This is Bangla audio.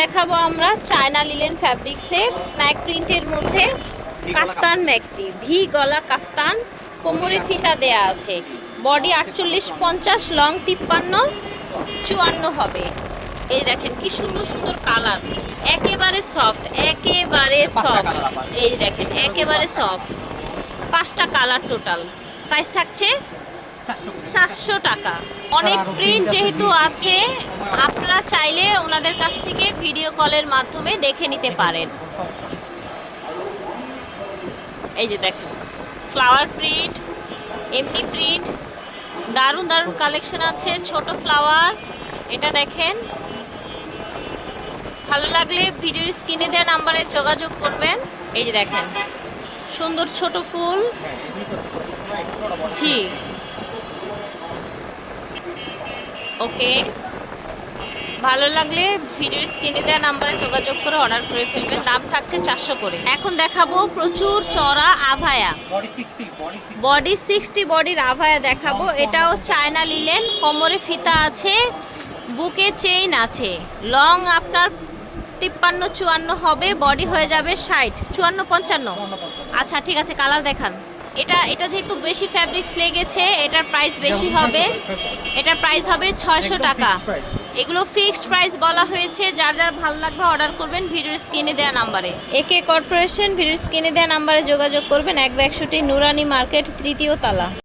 দেখাবো আমরা চায়না লিলেন ফ্যাব্রিক্সের স্ন্যাক প্রিন্টের মধ্যে কাফতান ম্যাক্সি ভি গলা কাফতান কোমরে ফিতা দেয়া আছে। বডি আটচল্লিশ পঞ্চাশ লং তিপ্পান্ন চুয়ান্ন হবে। এই দেখেন কি সুন্দর সুন্দর কালার। একেবারে সফট একেবারে সফট। এই দেখেন একেবারে সফট। পাঁচটা কালার টোটাল। প্রাইস থাকছে চারশো টাকা। অনেক প্রিন্ট যেহেতু আছে আপনারা চাইলে ওনাদের কাছ থেকে ভিডিও কলের মাধ্যমে দেখে নিতে পারেন। এই যে দেখেন ফ্লাওয়ার প্রিন্ট এমনি প্রিন্ট দারুণ দারুণ কালেকশন আছে ছোট ফ্লাওয়ার এটা দেখেন। ভালো লাগলে ভিডিওর স্ক্রিনে দেওয়া নাম্বারে যোগাযোগ করবেন। এই যে দেখেন সুন্দর ছোট ফুল। জি। ওকে। ভালো লাগলে ভিডিওর স্ক্রিনে দেওয়া নাম্বারে যোগাযোগ করে অর্ডার করে ফেলবেন। দাম থাকছে চারশো করে। এখন দেখাবো প্রচুর চড়া আভায়া। বডি 60 বডি 60 বডি সিক্সটি বডির আভায়া দেখাবো। এটাও চায়না লিলেন। কোমরে ফিতা আছে বুকে চেইন আছে। লং আপনার তিপ্পান্ন চুয়ান্ন হবে বডি হয়ে যাবে ষাট। চুয়ান্ন পঞ্চান্ন। আচ্ছা ঠিক আছে কালার দেখান। এটা এটা যেহেতু বেশি ফ্যাব্রিক্স লেগেছে এটার প্রাইস বেশি হবে। এটার প্রাইস হবে ছয়শো টাকা। এগুলো ফিক্সড প্রাইস বলা হয়েছে। যার যার ভালো লাগবে অর্ডার করবেন ভিডিওর স্ক্রিনে দেওয়া নাম্বারে একে কর্পোরেশন ভিডিওর স্ক্রিনে দেওয়া নাম্বারে যোগাযোগ করবেন। এক একশোটি নুরানি মার্কেট তৃতীয় তালা।